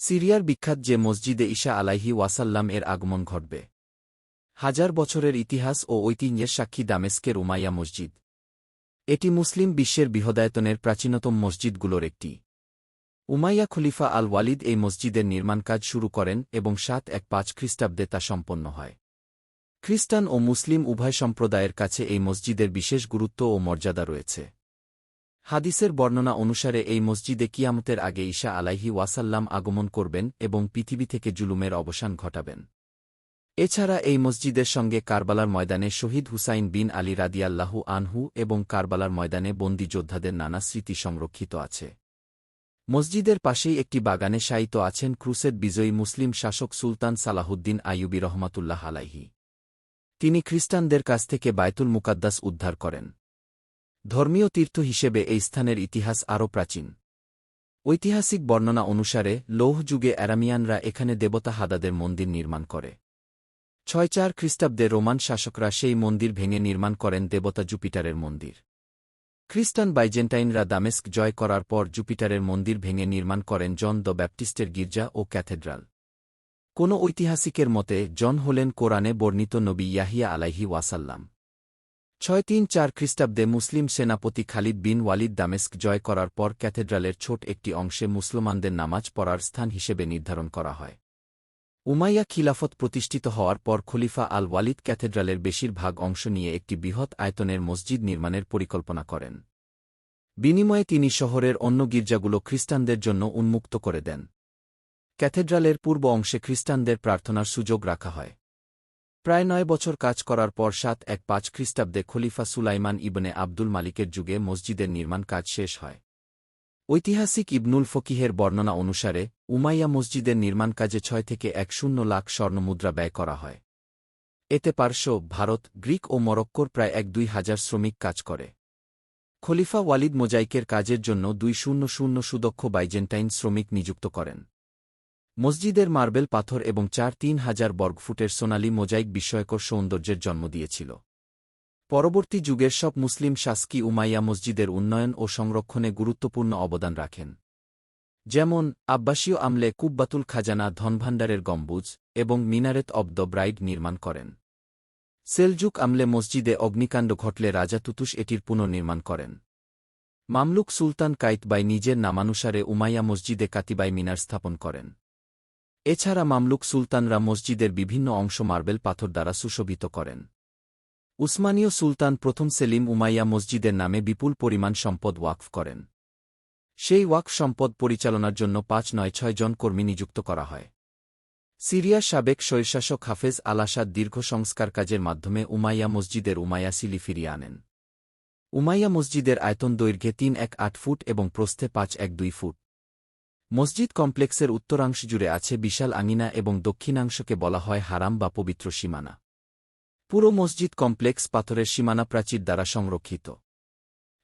সিরিয়ার বিখ্যাত যে মসজিদে ঈশা আলাইহি ওয়াসাল্লাম এর আগমন ঘটবে। হাজার বছরের ইতিহাস ও ঐতিহ্যের সাক্ষী দামেস্কের উমাইয়া মসজিদ। এটি মুসলিম বিশ্বের বৃহদায়তনের প্রাচীনতম মসজিদগুলোর একটি। উমাইয়া খলিফা আল ওয়ালিদ এই মসজিদের নির্মাণ কাজ শুরু করেন এবং সাত এক পাঁচ খ্রিস্টাব্দে তা সম্পন্ন হয়। খ্রিস্টান ও মুসলিম উভয় সম্প্রদায়ের কাছে এই মসজিদের বিশেষ গুরুত্ব ও মর্যাদা রয়েছে। হাদিসের বর্ণনা অনুসারে এই মসজিদে কিয়ামতের আগে ঈশা আলাইহি ওয়াসাল্লাম আগমন করবেন এবং পৃথিবী থেকে জুলুমের অবসান ঘটাবেন। এছাড়া এই মসজিদের সঙ্গে কারবালার ময়দানে শহীদ হুসাইন বিন আলী রাদিয়াল্লাহু আনহু এবং কারবালার ময়দানে বন্দী যোদ্ধাদের নানা স্মৃতি সংরক্ষিত আছে। মসজিদের পাশেই একটি বাগানে শায়িত আছেন ক্রুসেড বিজয়ী মুসলিম শাসক সুলতান সালাহুদ্দিন আইয়ুবি রহমাতুল্লাহ আলাইহি। তিনি খ্রিস্টানদের কাছ থেকে বায়তুল মুকাদ্দাস উদ্ধার করেন। ধর্মীয় তীর্থ হিসেবে এই স্থানের ইতিহাস আরও প্রাচীন। ঐতিহাসিক বর্ণনা অনুসারে, লৌহ যুগে অ্যারামিয়ানরা এখানে দেবতা হাদাদের মন্দির নির্মাণ করে। ছয় চার খ্রিস্টাব্দে রোমান শাসকরা সেই মন্দির ভেঙে নির্মাণ করেন দেবতা জুপিটারের মন্দির। খ্রিস্টান বাইজেন্টাইনরা দামেস্ক জয় করার পর জুপিটারের মন্দির ভেঙে নির্মাণ করেন জন দ্য ব্যাপটিস্টের গির্জা ও ক্যাথেড্রাল। কোনো ঐতিহাসিকের মতে, জন হলেন কোরআনে বর্ণিত নবী ইয়াহিয়া আলাইহি ওয়াসাল্লাম। ছয় তিন চার খ্রিস্টাব্দে মুসলিম সেনাপতি খালিদ বিন ওয়ালিদ দামেস্ক জয় করার পর ক্যাথেড্রালের ছোট একটি অংশে মুসলমানদের নামাজ পড়ার স্থান হিসেবে নির্ধারণ করা হয়। উমাইয়া খিলাফত প্রতিষ্ঠিত হওয়ার পর খলিফা আল ওয়ালিদ ক্যাথেড্রালের বেশিরভাগ অংশ নিয়ে একটি বৃহৎ আয়তনের মসজিদ নির্মাণের পরিকল্পনা করেন। বিনিময়ে তিনি শহরের অন্য গির্জাগুলো খ্রিস্টানদের জন্য উন্মুক্ত করে দেন। ক্যাথেড্রালের পূর্ব অংশে খ্রিস্টানদের প্রার্থনার সুযোগ রাখা হয়। প্রায় নয় বছর কাজ করার পর সাত এক পাঁচ খ্রিস্টাব্দে খলিফা সুলাইমান ইবনে আব্দুল মালিকের যুগে মসজিদের নির্মাণ কাজ শেষ হয়। ঐতিহাসিক ইবনুল ফকিহের বর্ণনা অনুসারে, উমাইয়া মসজিদের নির্মাণ কাজে ছয় থেকে এক শূন্য লাখ স্বর্ণমুদ্রা ব্যয় করা হয়। এতে পার্শ্ব, ভারত, গ্রিক ও মরক্কোর প্রায় এক দুই হাজার শ্রমিক কাজ করে। খলিফা ওয়ালিদ মোজাইকের কাজের জন্য দুই শূন্য শূন্য সুদক্ষ বাইজেন্টাইন শ্রমিক নিযুক্ত করেন। মসজিদের মার্বেল পাথর এবং চার তিন হাজার বর্গফুটের সোনালি মোজাইক বিস্ময়কর সৌন্দর্যের জন্ম দিয়েছিল। পরবর্তী যুগের সব মুসলিম শাসকি উমাইয়া মসজিদের উন্নয়ন ও সংরক্ষণে গুরুত্বপূর্ণ অবদান রাখেন। যেমন, আব্বাসীয় আমলে কুব্বাতুল খাজানা ধনভাণ্ডারের গম্বুজ এবং মিনারেত অব দ্য ব্রাইড নির্মাণ করেন। সেলজুক আমলে মসজিদে অগ্নিকাণ্ড ঘটলে রাজা তুতুস এটির পুনর্নির্মাণ করেন। মামলুক সুলতান কাইতবাই নিজের নামানুসারে উমাইয়া মসজিদে কাতিবাই মিনার স্থাপন করেন। এছাড়া মামলুক সুলতানরা মসজিদের বিভিন্ন অংশ মার্বেল পাথর দ্বারা সুশোভিত করেন। উসমানীয় সুলতান প্রথম সেলিম উমাইয়া মসজিদের নামে বিপুল পরিমাণ সম্পদ ওয়াকফ করেন। সেই ওয়াকফ সম্পদ পরিচালনার জন্য পাঁচ নয় ছয় জন কর্মী নিযুক্ত করা হয়। সিরিয়ার সাবেক স্বৈরশাসক হাফেজ আলাসাদ দীর্ঘ সংস্কার কাজের মাধ্যমে উমাইয়া মসজিদের উমাইয়া সিলি ফিরিয়ে আনেন। উমাইয়া মসজিদের আয়তন দৈর্ঘ্যে তিন এক আট ফুট এবং প্রস্থে পাঁচ এক দুই ফুট। মসজিদ কমপ্লেক্সের উত্তরাংশ জুড়ে আছে বিশাল আঙিনা এবং দক্ষিণাংশকে বলা হয় হারাম বা পবিত্র সীমানা। পুরো মসজিদ কমপ্লেক্স পাথরের সীমানা প্রাচীর দ্বারা সংরক্ষিত।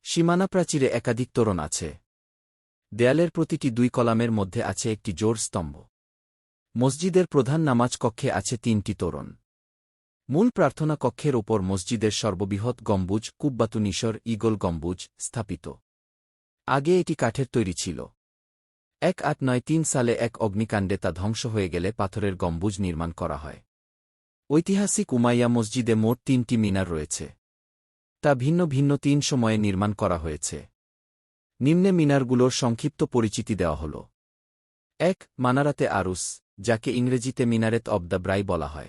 সীমানা প্রাচীরে একাধিক তোরণ আছে। দেয়ালের প্রতিটি দুই কলামের মধ্যে আছে একটি জোর স্তম্ভ। মসজিদের প্রধান নামাজ কক্ষে আছে তিনটি তোরণ। মূল প্রার্থনা কক্ষের ওপর মসজিদের সর্ববৃহৎ গম্বুজ কুব্বাতুনিশর ইগল গম্বুজ স্থাপিত। আগে এটি কাঠের তৈরি ছিল। এক আট নয় তিন সালে এক অগ্নিকাণ্ডে তা ধ্বংস হয়ে গেলে পাথরের গম্বুজ নির্মাণ করা হয়। ঐতিহাসিক উমাইয়া মসজিদে মোট তিনটি মিনার রয়েছে। তা ভিন্ন ভিন্ন তিন সময়ে নির্মাণ করা হয়েছে। নিম্নে মিনারগুলোর সংক্ষিপ্ত পরিচিতি দেওয়া হল। এক, মানারাতে আরুস, যাকে ইংরেজিতে মিনারেত অব দ্য ব্রাই বলা হয়।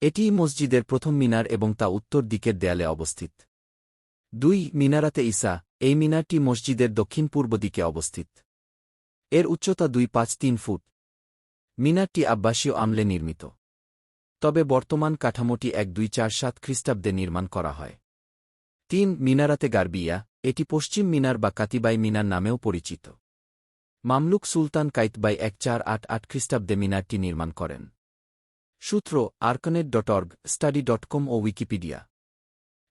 এটিই মসজিদের প্রথম মিনার এবং তা উত্তর দিকের দেয়ালে অবস্থিত। দুই, মিনারাতে ইসা এই মিনারটি মসজিদের দক্ষিণ পূর্ব দিকে অবস্থিত। এর উচ্চতা দুই পাঁচ তিন ফুট। মিনারটি আব্বাসীয় আমলে নির্মিত। তবে বর্তমান কাঠামোটি এক দুই চার সাত খ্রিস্টাব্দে নির্মাণ করা হয়। তিন মিনারাতে গার্বিয়া, এটি পশ্চিম মিনার বা কাতিবাই মিনার নামেও পরিচিত। মামলুক সুলতান কাইতবাই এক চার আট আট খ্রিস্টাব্দে মিনারটি নির্মাণ করেন। সূত্র ArchNet dot org study dot com ও উইকিপিডিয়া।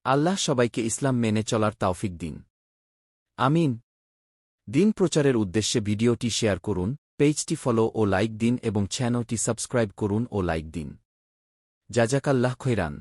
আল্লাহ সবাইকে ইসলাম মেনে চলার তাওফিক দিন। আমিন। দিন প্রচারের উদ্দেশ্যে ভিডিওটি শেয়ার করুন, পেজটি ফলো ও লাইক দিন এবং চ্যানেলটি সাবস্ক্রাইব করুন ও লাইক দিন। জাজাকাল্লাহ খৈরান।